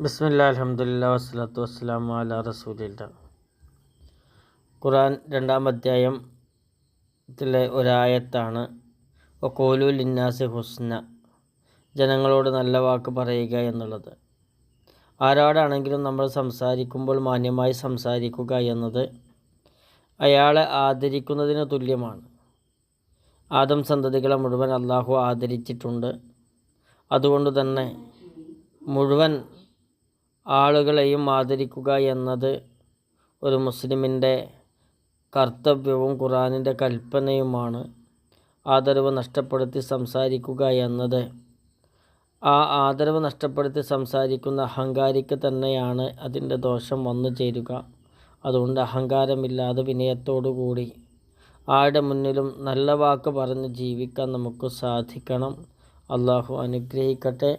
ബിസ്മില്ലാ അലഹമുല്ല വസ്സലാത്തു വസ്സലാം അല റസൂലില്ല. ഖുറാൻ രണ്ടാം അധ്യായത്തിലെ ഒരായത്താണ്. ഒക്കോലു ലിന്നാസ് ഹുസ്ന ജനങ്ങളോട് നല്ല വാക്ക് പറയുക എന്നുള്ളത്. ആരോടാണെങ്കിലും നമ്മൾ സംസാരിക്കുമ്പോൾ മാന്യമായി സംസാരിക്കുക എന്നത് അയാളെ ആദരിക്കുന്നതിന് തുല്യമാണ്. ആദം സന്തതികളെ മുഴുവൻ അള്ളാഹു ആദരിച്ചിട്ടുണ്ട്. അതുകൊണ്ട് തന്നെ മുഴുവൻ ആളുകളെയും ആദരിക്കുക എന്നത് ഒരു മുസ്ലിമിന്റെ കർത്തവ്യവും ഖുറാനിന്റെ കൽപ്പനയുമാണ്. ആദരവ് നഷ്ടപ്പെടുത്തി സംസാരിക്കുക എന്നത്. ആ ആദരവ് നഷ്ടപ്പെടുത്തി സംസാരിക്കുന്ന അഹങ്കാരിക്ക് തന്നെയാണ് അതിന്റെ ദോഷം വന്നു ചേരുക. അതുകൊണ്ട് അഹങ്കാരമില്ലാതെ വിനയത്തോടുകൂടി ആരുടെ മുന്നിലും നല്ല വാക്ക് പറഞ്ഞ് ജീവിക്കാൻ നമുക്ക് സാധിക്കണം. അള്ളാഹു അനുഗ്രഹിക്കട്ടെ.